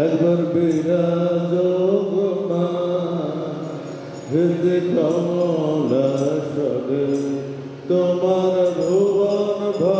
একবার বিরাজ গোমা হৃদ কমলা সবে তোমার ভুবন ভা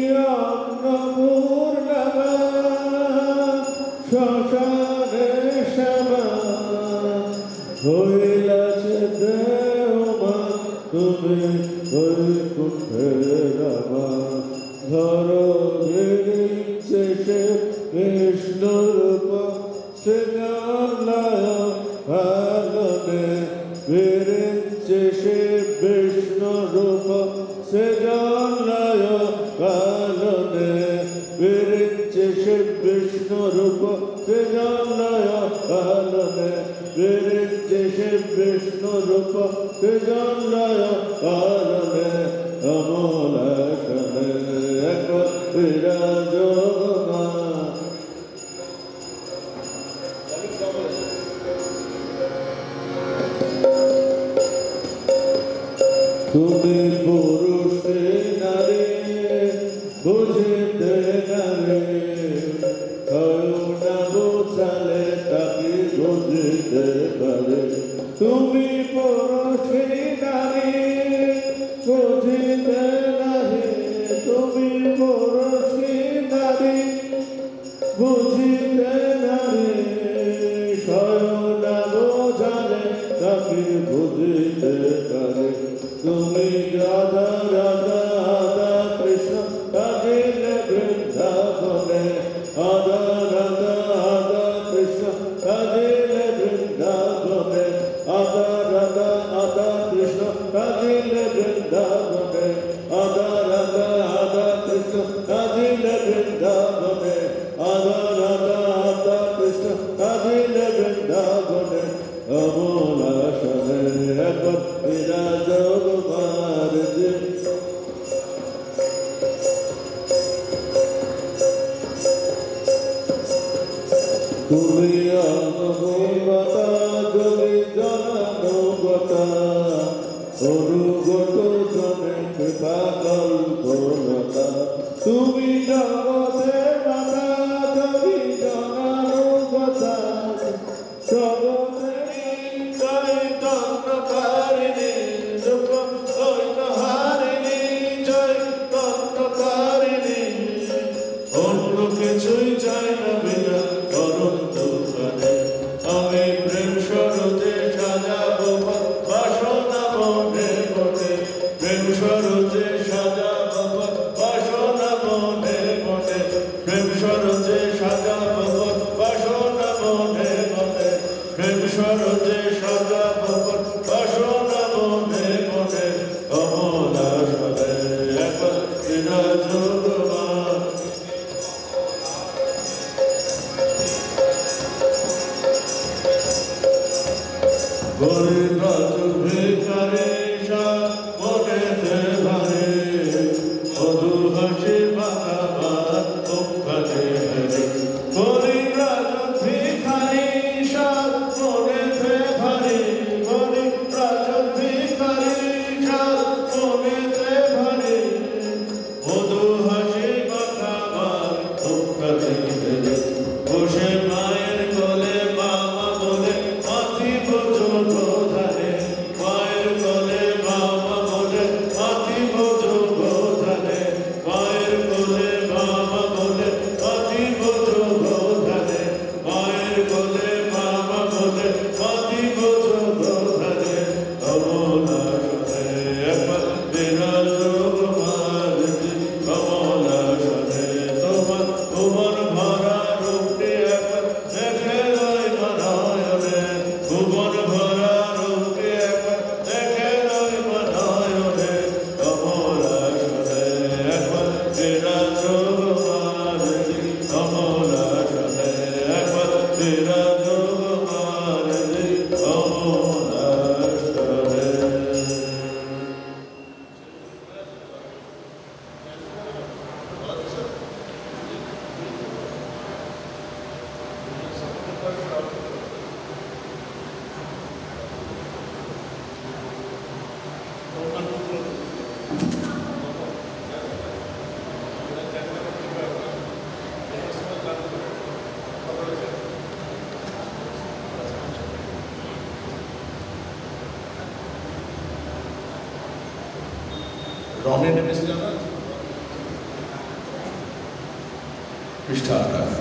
বৃন্দাবনে আদা রাধা আদা কৃষ্ণ আজিল বৃন্দাবনে আদা রাধা আদা কৃষ্ণ আজিল বৃন্দাবনে, অমল আসনে এখন বিরাজ মারজি তুমি অঙ্গ জনগতা অনুগ Christmas. করে রাজ ভেকারে রনের রেসিডেন্ট পৃষ্ঠা আঠাশ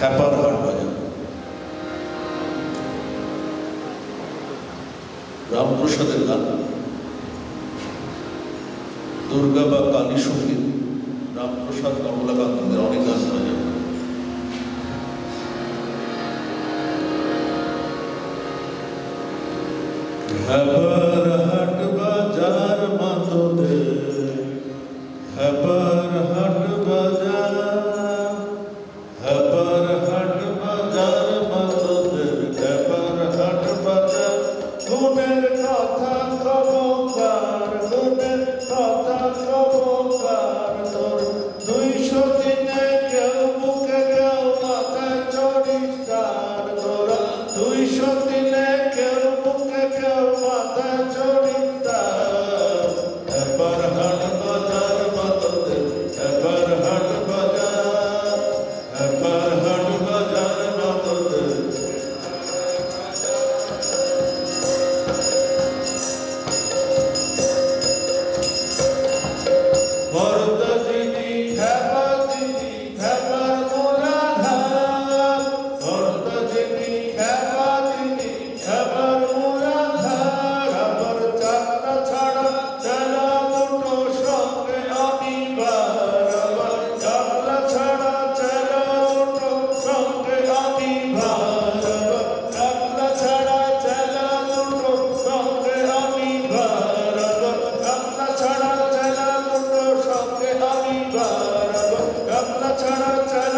হ্যাপারহাট বাজার রামপ্রসাদের গান। দুর্গা বা কালী সংগীত। রামপ্রসাদ কমলাকান্তদের অনেক গান বাজায় হ্যাপার হাট বাজার মাতদে হ্যাপার হাট বাজার चढ़ चढ़